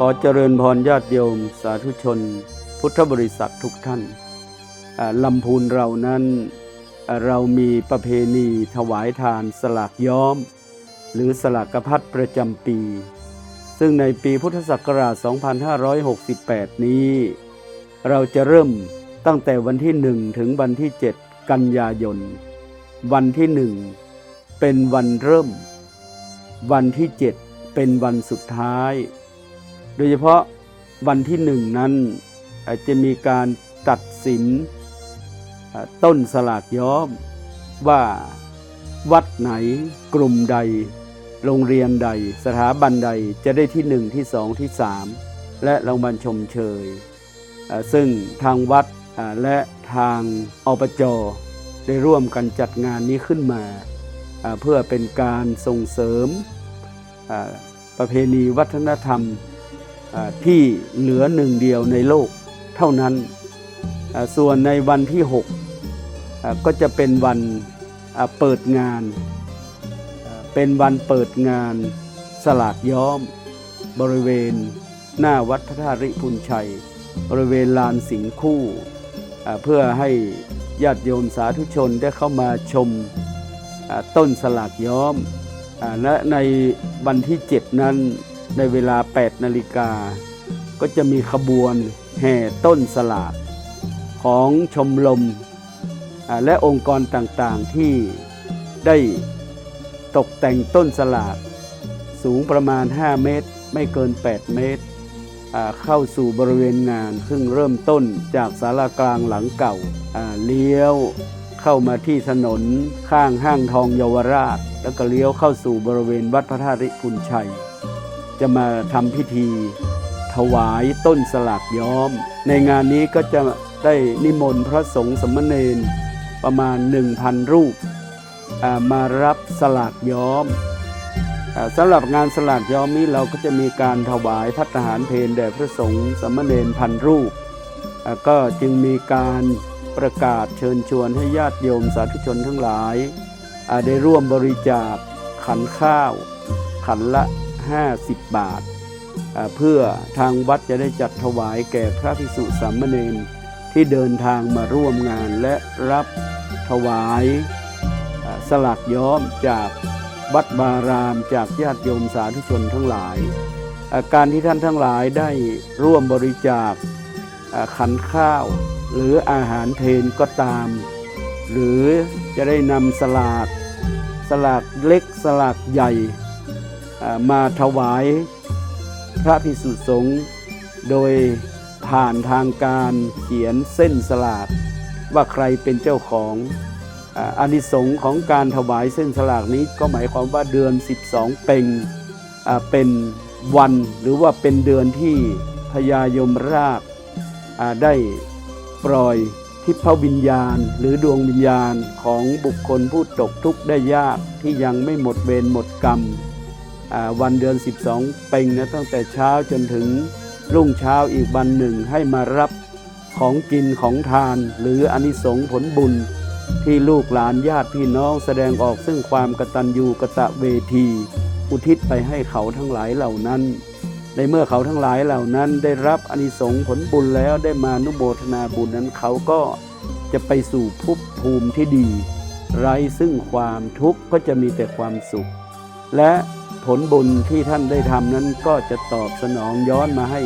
ขอเจริญพรญาติโยมสาธุชน พุทธบริษัททุกท่านลำพูนเรานั้นเรามีประเพณีถวายทานสลากย้อม หรือสลากพัดประจำปี ซึ่งในปีพุทธศักราช 2568 นี้ เราจะเริ่มตั้งแต่วันที่ 1 ถึงวันที่ 7 กันยายน วันที่ 1 เป็นวันเริ่ม วันที่ 7 เป็นวันสุดท้าย โดยเฉพาะวันที่หนึ่งนั้นจะมีการตัดสินต้นสลากย้อม ว่าวัดไหนกลุ่มใด โรงเรียนใด สถาบันใดจะได้ที่หนึ่งที่สองที่สามและรางวัลชมเชย ซึ่งทางวัดและทางอบจได้ร่วมกันจัดงานนี้ขึ้นมาเพื่อเป็นการส่งเสริมประเพณีวัฒนธรรม ที่เหลือหนึ่งเดียวในโลกเท่านั้น ส่วนในวันที่ 6 ก็จะเป็นวันเปิดงาน เป็นวันเปิดงานสลากย้อม บริเวณหน้าวัดพระธาริพุนชัย บริเวณลานสิงคู่เพื่อให้ญาติโยมสาธุชนได้เข้ามาชมต้นสลากย้อมและในวันที่ 7 นั้น ในเวลา 8 นาฬิกา ก็จะมีขบวนแห่ต้นสลากของชมรมและองค์กรต่างๆที่ได้ตกแต่งต้นสลากสูงประมาณ 5 เมตร ไม่เกิน 8 เมตร เข้าสู่บริเวณงาน ซึ่งเริ่มต้นจากศาลากลางหลังเก่าอ่าเลี้ยวเข้ามาที่ถนนข้างห้างทองเยาวราช แล้วก็เลี้ยวเข้าสู่บริเวณวัดพระธาตุริพุนชัย จะมาทำพิธี ถวายต้นสลากย้อม ในงานนี้ก็จะได้นิมนต์พระสงฆ์สมณเณรประมาณ 1,000 รูปมารับสลากย้อมอสำหรับงานสลากย้อมนี้เราก็จะมีการถวายพัฒหารเพลแด่พระสงฆ์สมณเณรพันรูป ก็จึงมีการประกาศเชิญชวนให้ญาติโยมสาธุชนทั้งหลาย ได้ร่วมบริจาคขันข้าว ขันละ 50 บาทอ่าเพื่อทางวัดจะได้จัดถวายแก่พระภิกษุสามเณรที่เดินทางมาร่วมงานและรับถวายสลักย้อมจากวัดบารามจากญาติโยมสาธุชนทั้งหลาย การที่ท่านทั้งหลายได้ร่วมบริจาคขันข้าวหรืออาหารเพนก็ตาม หรือจะได้นำสลากสลากเล็กสลากใหญ่ มาถวายพระภิกษุสงฆ์โดยผ่านทางการเขียนเส้นสลากว่าใครเป็นเจ้าของอานิสงส์ของการถวายเส้นสลากนี้ก็หมายความว่าเดือน 12 เป่งเป็นวันหรือว่าเป็นเดือนที่พญายมราชได้ปล่อยทิพวิญญาณ หรือดวงวิญญาณของบุคคลผู้ตกทุกข์ได้ยากที่ยังไม่หมดเวรหมดกรรม วันเดือน 12 เป่งนะตั้งแต่เช้าจนถึงรุ่งเช้าอีกวันหนึ่งให้มารับของกินของทาน หรืออานิสงส์ผลบุญ ที่ลูกหลานญาติพี่น้องแสดงออกซึ่งความกตัญญูกะตะเวที อุทิศไปให้เขาทั้งหลายเหล่านั้น ในเมื่อเขาทั้งหลายเหล่านั้นได้รับอานิสงส์ผลบุญแล้วได้มานุโมทนาบุญนั้นเขาก็จะไปสู่ภพภูมิที่ดี ไร้ซึ่งความทุกข์ก็จะมีแต่ความสุข และ ผลบุญที่ท่านได้ทำนั้นก็จะตอบสนองย้อนมาให้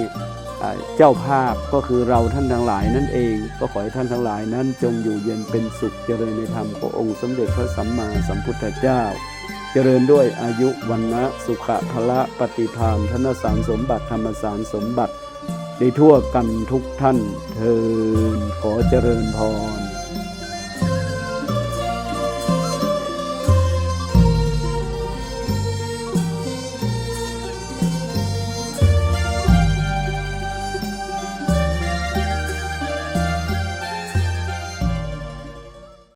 เจ้าภาพก็คือเราท่านทั้งหลายนั่นเอง ก็ขอให้ท่านทั้งหลายนั้นจงอยู่เย็นเป็นสุขเจริญในธรรมขององค์สมเด็จพระสัมมาสัมพุทธเจ้า เจริญด้วยอายุวันนะสุขะพละปฏิภาณธนสารสมบัติธรรมสารสมบัติ ในทั่วกันทุกท่านเทินขอเจริญพร